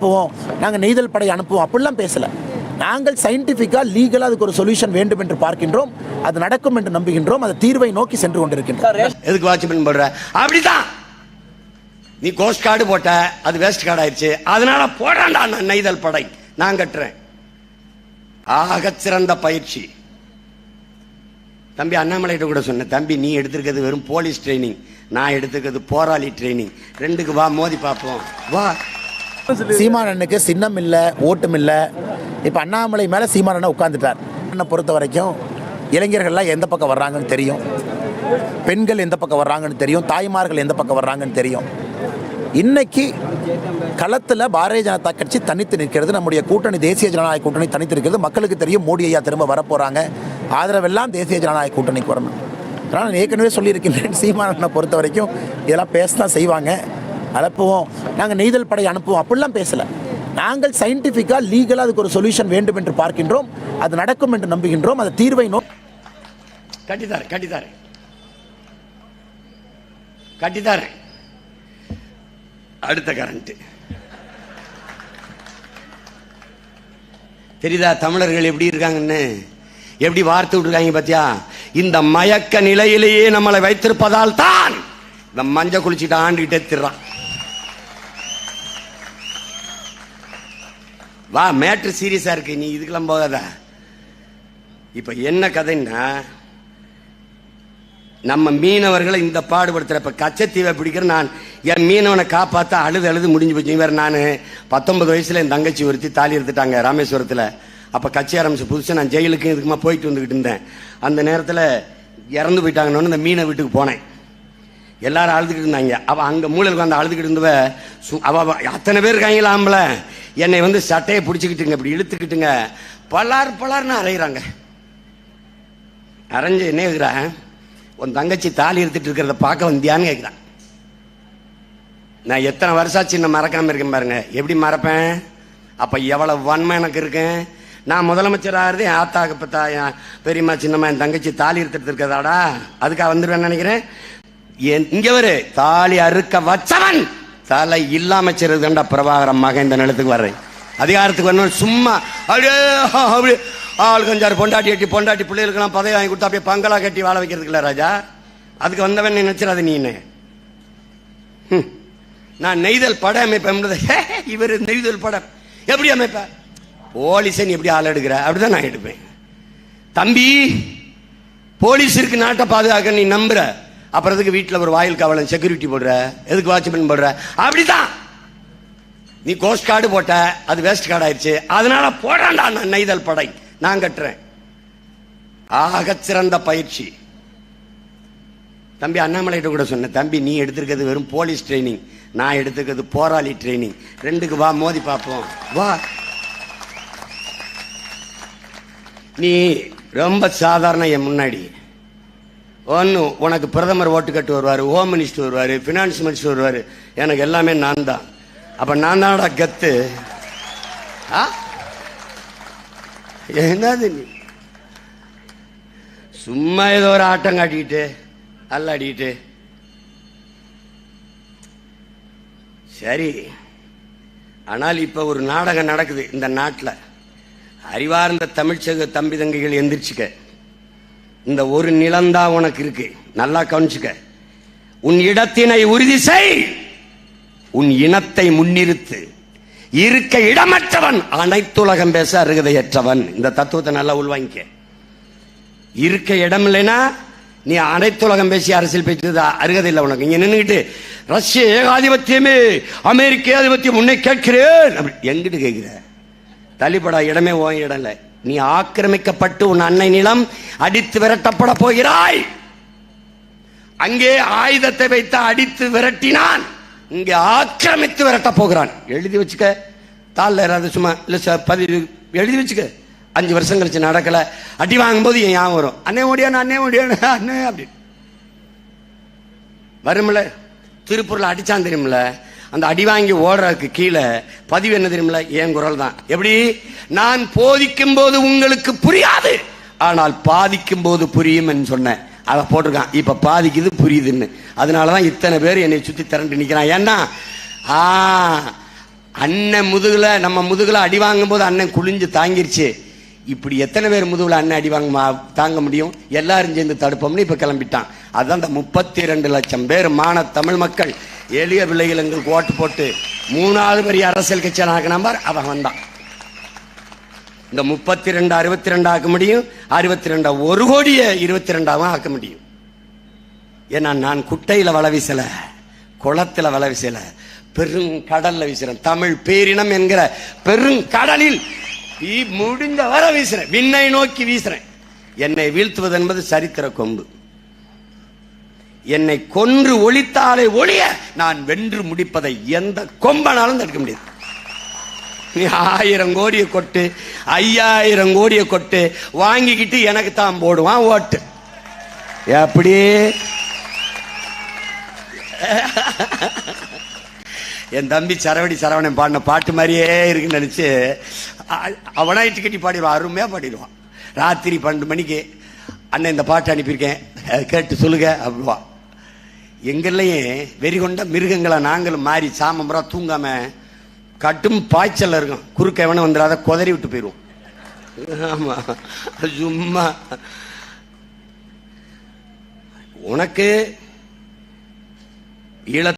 அனுப்புவோம். நாங்கள் நெய்தல் படை அனுப்புவோம். அப்படிலாம் பேசலை. நாங்கள் சயின்டிஃபிக்காக லீகலாக அதுக்கு ஒரு சொல்யூஷன் வேண்டும் என்று பார்க்கின்றோம். அது நடக்கும் என்று நம்புகின்றோம். அது தீர்வை நோக்கி சென்று கொண்டிருக்கின்றோம் எதுக்கு வாட்ச்மேன் போடுற அப்படிதான். நீ கோஸ்ட் கார்டு போட்ட அது வேஸ்ட் கார்டு ஆயிடுச்சு. அதனால போடாண்டா நான் நெய்தல் படை. நான் கட்டுறேன். ஆக சிறந்த பயிற்சி. தம்பி அண்ணாமலைகிட்ட கூட சொன்னேன். தம்பி நீ எடுத்திருக்கிறது வெறும் போலீஸ் ட்ரைனிங் நான் எடுத்துக்கிறது போராளி ட்ரைனிங் ரெண்டுக்கு வா மோதி பார்ப்போம். வா. சீமானனுக்கு சின்னம் இல்லை ஓட்டும் இல்லை. இப்போ அண்ணாமலை மேலே சீமானனை உட்காந்துட்டார் அண்ணனை பொறுத்த வரைக்கும் இளைஞர்கள்லாம் எந்த பக்கம் வர்றாங்கன்னு தெரியும். பெண்கள் எந்த பக்கம் வர்றாங்கன்னு தெரியும். தாய்மார்கள் எந்த பக்கம் வர்றாங்கன்னு தெரியும். இன்னைக்கு களத்தில் பாரதிய ஜனதா கட்சி தனித்து நிற்கிறது. நம்முடைய கூட்டணி தேசிய ஜனநாயக கூட்டணி தனித்து இருக்கிறது மக்களுக்கு தெரியும் மோடி ஐயா திரும்ப வரப்போகிறாங்க ஆதரவெல்லாம் தேசிய ஜனநாயக கூட்டணிக்கு வரணும். அதனால் நான் ஏற்கனவே சொல்லியிருக்கின்றேன் சீமானனை பொறுத்த வரைக்கும் இதெல்லாம் பேச தான் செய்வாங்க. அனுப்புவோம். நாங்கள் நெய்தல் படை அனுப்புவோம். அப்படிலாம் பேசல. நாங்கள் சயின்டிஃபிக்காக லீகலாக அதுக்கு ஒரு சொல்யூஷன் வேண்டும் என்று பார்க்கின்றோம். அது நடக்கும் என்று நம்புகின்றோம். அது தீர்வை நோ கட்டித்தாரு கட்டித்தாரு கட்டித்தாரு அடுத்த கரண்ட் தெரியுதா தமிழர்கள் எப்படி இருக்காங்கன்னு? எப்படி வார்த்து விட்டுருக்காங்க பாத்தியா? இந்த மயக்க நிலையிலேயே நம்மளை வைத்திருப்பதால் தான் இந்த மஞ்சள் குளிச்சுட்டு ஆண்டுகிட்டே திர்றான். வா மேட்ரு சீரியஸா இருக்கு. நீ இதுக்கெல்லாம் போகாத. இப்ப என்ன கதைன்னா நம்ம மீனவர்களை இந்த பாடுபடுத்துற இப்ப கச்சத்தீவை பிடிக்கிற நான் என் மீனவனை காப்பாத்த அழுது அழுது முடிஞ்சு போச்சு. வேற நான் பத்தொன்பது வயசுல என் தங்கச்சி ஒருத்தி தாலி எடுத்துட்டாங்க ராமேஸ்வரத்துல. அப்ப கட்சி ஆரம்பிச்சு புதுசாக நான் ஜெயிலுக்கு இதுக்குமா போயிட்டு வந்துகிட்டு இருந்தேன். அந்த நேரத்துல இறந்து போயிட்டாங்கன்னு இந்த மீனை வீட்டுக்கு போனேன். எல்லாரும் அழுதுகிட்டு இருந்தாங்க. அவள் அங்கே மூலையில் உட்காந்து அழுதுகிட்டு இருந்தவ சு- அவ அத்தனை பேர் இருக்காங்களா ஆம்பளை என்னை வந்து சட்டையை பிடிச்சிக்கிட்டுங்க இப்படி இழுத்துக்கிட்டுங்க. பலார் பலார்னு அரைகிறாங்க அரைஞ்சு என்ன கேட்குறான் உன் தங்கச்சி தாலி எடுத்துட்டு இருக்கிறத பார்க்க வந்தியான்னு கேட்குறான் நான் எத்தனை வருஷம் சின்ன மறக்காமல் இருக்கேன் பாருங்க. எப்படி மறப்பேன்? அப்போ எவ்வளவு வன்மை எனக்கு இருக்கேன் நான் முதலமைச்சர் ஆகிறது என் ஆத்தாக்கு பத்தா என் பெரியம்மா சின்னம்மா என் தங்கச்சி தாலி எடுத்துட்டு இருக்கிறதாடா. அதுக்காக வந்துடுவேன் நினைக்கிறேன். இங்க வரு. தாலி அறுக்க வச்சவன். தலை இல்லாம செய்யறதுண்டா பிரபாகரம் மகன் இந்த நிலத்துக்கு வர்றேன். அதிகாரத்துக்கு வரணும் சும்மா அப்படியே அப்படியே ஆள் கொஞ்சாரு பொண்டாட்டி எட்டி பொண்டாட்டி பிள்ளைகளுக்கெல்லாம் பதவி வாங்கி கொடுத்தா அப்படியே பங்களா கட்டி வாழ வைக்கிறதுக்கு இல்ல ராஜா. அதுக்கு வந்தவன் நினைச்சிடாத நீ நான் நெய்தல் படம் அமைப்பேன் இவர் நெய்தல் படம். எப்படி அமைப்ப? போலீஸை நீ எப்படி ஆள் எடுக்கிற? அப்படிதான் நான் எடுப்பேன். தம்பி போலீஸ் இருக்கு நாட்டை பாதுகாக்க நீ நம்புற. அப்புறம் எதுக்கு வீட்டில் ஒரு வாயில் காவலன் செக்யூரிட்டி போடுற எதுக்கு வாட்ச்மேன் போடுற? அப்படிதான் நீ கோஸ்ட் கார்டு போட்ட அது வேஸ்ட் கார்டு ஆயிடுச்சு. அதனால போடாண்டா நான் நெய்தல் படை. நான் கட்டுறேன். ஆக சிறந்த பயிற்சி. தம்பி அண்ணாமலைகிட்ட கூட சொன்னேன் தம்பி நீ எடுத்திருக்கிறது வெறும் போலீஸ் ட்ரைனிங் நான் எடுத்துக்கிறது போராளி ட்ரைனிங் ரெண்டுக்கு வா மோதி பார்ப்போம். வா. நீ ரொம்ப சாதாரண என் முன்னாடி. ஒன்று உனக்கு பிரதமர் ஓட்டு கட்டு வருவார் ஹோம் மினிஸ்டர் வருவார் ஃபினான்ஸ் மினிஸ்டர் வருவார். எனக்கு எல்லாமே நான் தான் அப்போ நான் தானடா கத்து? ஆ? என்னது நீ? சும்மா ஏதோ ஒரு ஆட்டம் காட்டிக்கிட்டு அல்லாடிக்கிட்டு. சரி. ஆனால் இப்போ ஒரு நாடகம் நடக்குது இந்த நாட்டில். அறிவார்ந்த தமிழ்ச்சக தம்பி தங்கைகள் எந்திரிச்சுக்க. இந்த ஒரு நிலம்தான் உனக்கு இருக்கு. நல்லா கவனிச்சுக்க. உன் இடத்தினை உறுதி செய். உன் இனத்தை முன்னிறுத்து. இருக்க இடமற்றவன். அனைத்துலகம் பேச அருகதையற்றவன். இந்த தத்துவத்தை நல்லா உள்வாங்கிக்க. இருக்க இடம் இல்லைன்னா நீ அனைத்துலகம் பேசி அரசியல் பேசுறது அருகதை இல்லை உனக்கு. இங்க நின்றுக்கிட்டு ரஷ்ய ஏகாதிபத்தியமே அமெரிக்க ஏகாதிபத்தியம் உன்னை கேட்கிறேன். அப்படி எங்கிட்டு கேட்கிற? தள்ளிப்படா இடமே ஓ இடம் இல்லை. நீ ஆக்கிரமிக்கப்பட்டு உன் அன்னை நிலம் அடித்து விரட்டப்பட போகிறாய். அங்கே ஆயுதத்தை வைத்து அடித்து விரட்டினான். இங்கே ஆக்கிரமித்து விரட்ட போகிறான். எழுதி வச்சுக்க. தாளில் ஏறாது சும்மா இல்லை சார் பதிவு. எழுதி வச்சுக்க. அஞ்சு வருஷம் கழிச்சு நடக்கல. அடி வாங்கும்போது என் ஞாபகம் வரும். அண்ணே ஓடியானு அண்ணே ஓடியானு அண்ணே அப்படி வரும்ல. திருப்பூர்ல அடிச்சான் தெரியுமில்ல அந்த அடி வாங்கி ஓடுறதுக்கு கீழே பதிவு என்ன தெரியுமில்ல? என் குரல் தான். எப்படி? நான் போதிக்கும் போது உங்களுக்கு புரியாது. ஆனால் பாதிக்கும் போது புரியும் சொன்னேன். அதை போட்டிருக்கான். இப்ப பாதிக்குது புரியுதுன்னு. அதனாலதான் இத்தனை பேர் என்னை சுத்தி திரண்டு நிற்கிறான் ஏன்னா ஆ அண்ணன் முதுகுல நம்ம முதுகுல அடி வாங்கும் போது அண்ணன் குளிஞ்சு தாங்கிருச்சு. இப்படி எத்தனை பேர் முதுகுல அண்ணன் அடி வாங்க தாங்க முடியும்? எல்லாரும் சேர்ந்து தடுப்போம்னு இப்ப கிளம்பிட்டான். அதான் அந்த முப்பத்தி ரெண்டு லட்சம் பேர் மான தமிழ் மக்கள். எளிய பிள்ளைகள் எங்களுக்கு ஓட்டு போட்டு மூணாவது பெரிய அரசியல் கட்சியான ஆக்கினாம்பார் அவன் வந்தான். இந்த முப்பத்தி ரெண்டு அறுபத்தி ரெண்டு ஆக்க முடியும். அறுபத்தி ரெண்டா ஒரு கோடியை இருபத்தி ரெண்டாவும் ஆக்க முடியும். ஏன்னா நான் குட்டையில வலை வீசல குளத்துல வலை வீசல பெருங்கடல்ல வீசுறேன். தமிழ் பேரினம் என்கிற பெரும் கடலில் முடிஞ்ச வர வீசுறேன். விண்ணை நோக்கி வீசுறேன். என்னை வீழ்த்துவது என்பது சரித்திர கொம்பு. என்னை கொன்று ஒழித்தாலே ஒழிய நான் வென்று முடிப்பதை எந்த கொம்பனாலும் தடுக்க முடியாது. நீ ஆயிரம் கோடியை கொட்டு ஐயாயிரம் கோடியை கொட்டு வாங்கிக்கிட்டு எனக்கு தான் போடுவான் ஓட்டு. எப்படி என் தம்பி சரவடி சரவணன் பாடின பாட்டு மாதிரியே இருக்குன்னு நினைச்சு அ- இட்டு கட்டி பாடிடுவான் அருமையா பாடிடுவான். ராத்திரி பன்னெண்டு மணிக்கு அண்ணன் இந்த பாட்டு அனுப்பியிருக்கேன் கேட்டு சொல்லுங்க அப்படிவா. எங்கள்லையும் வெறி கொண்ட மிருகங்களை நாங்களும் மாறி சாமம்புறா தூங்காம கட்டும் பாய்ச்சல் இருக்கும். குறுக்க எவனும் வந்துடாத குதறி விட்டு போயிடுவோம் ஆமா. சும்மா. உனக்கு ஈழ